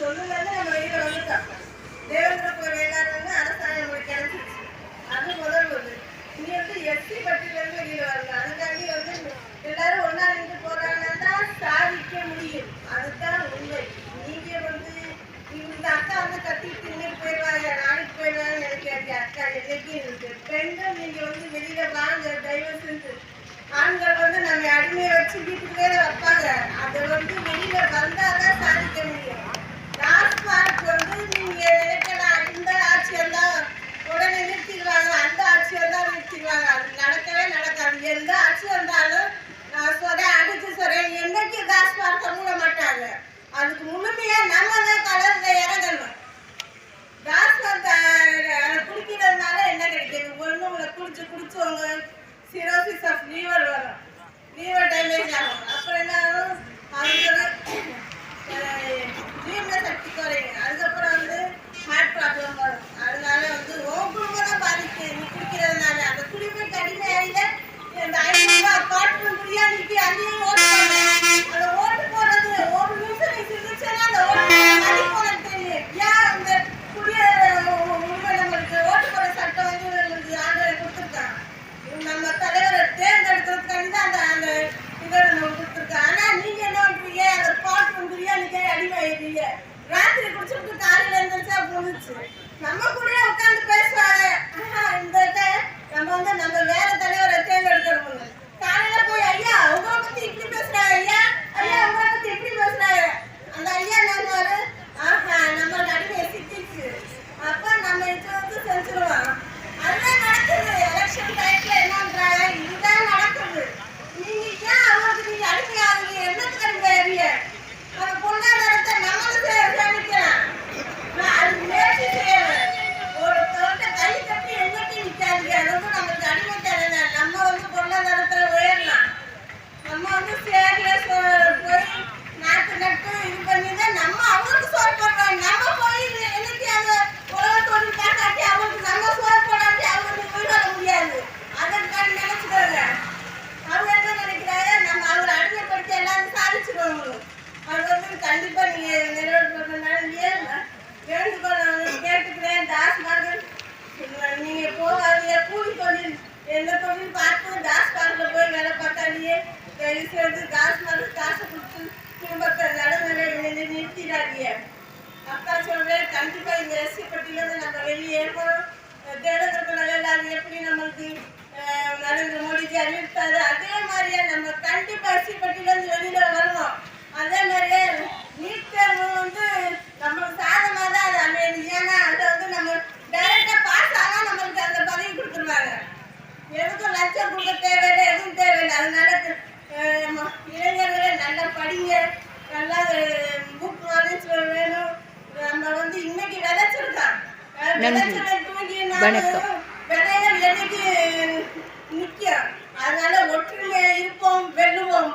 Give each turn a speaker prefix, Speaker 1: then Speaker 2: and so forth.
Speaker 1: சொல்லுலேருந்து நம்ம வெளியில் வந்துட்டோம் தேவேந்திர குல வேளாண் வந்து அரசாங்கம் நம்மளுக்கு கிடைச்சிருச்சு அது முதல் ஒரு இனி வந்து எஸ்சி பட்டியலேருந்து வெளியில் வரணும். அதுக்காண்டி வந்து எல்லாரும் ஒன்றா நின்று போகிறாங்கன்னா தான் சாதிக்க முடியும். அதுதான் உண்மை. நீங்கள் வந்து இந்த அக்கா வந்து கத்திட்டு இன்னைக்கு போயிடுவாங்க நாளைக்கு போயிடுவாங்கன்னு நினைக்காது அக்கா என்னைக்கு இருக்கு? பெண்கள் நீங்கள் வந்து வெளியில் வாங்க தயவு செஞ்சு. ஆண்கள் வந்து நம்ம அடிமையை வச்சு வீட்டுக்குள்ளே வைப்பாங்க. அதை வந்து எந்த ஆட்சி வந்தாலும் நான் சொல்றேன் அடிச்சு சொல்றேன் என்னைக்கு டாஸ்மார்க்கை மூட மாட்டாங்க. அதுக்கு முழுமையா நம்ம தான் கலர்ல இறங்கணும். டாஸ்மார்க் குடிக்கிறதுனால என்ன கிடைக்கிது? ஒண்ணு உங்களை குடிச்சு குடிச்சவங்க சிரோசிஸ் ஆஃப் லீவர் வரும். லீவர் டேமேஜ் ஆகும். அப்புறம் என்ன ஆகும்? அவங்களுக்கு தயவு காசு தாஸ் காசு கொடுத்து குடும்பத்தை நடுநிலை நிறுத்திடாதீங்க. அப்பா சொல்றேன் கண்டிப்பா இந்த எஸ்சி நம்ம வெளியேறணும் தேடத்திற்கு அது எப்படி நம்மளுக்கு நரேந்திர மோடிஜி அறிவித்தாரு அதே மாதிரியே நம்ம கண்டிப்பா எஸ்சி வெளியில வரணும். அதே மாதிரியே நீட் தேர்வு வந்து நம்மளுக்கு சாதமா தான் அது அமையுது. ஏன்னா அதை வந்து நம்ம டைரக்டா பாஸ் ஆனா நம்மளுக்கு அந்த பதவி கொடுத்துருவாங்க. எதுக்கும் லட்சம் கொடுக்க தேவையில்லை எதுவும் தேவையில்லை. அதனால இளைஞர்களே நல்லா படிங்க. நல்லா புக் நாலேஜ் வேணும் நம்ம வந்து இன்னைக்கு விதைச்சிருக்கான்
Speaker 2: வணக்கம்.
Speaker 1: விதைகள் எனக்கு முக்கியம்
Speaker 2: அதனால ஒற்றுமையா இருப்போம் வெல்லுவோம்.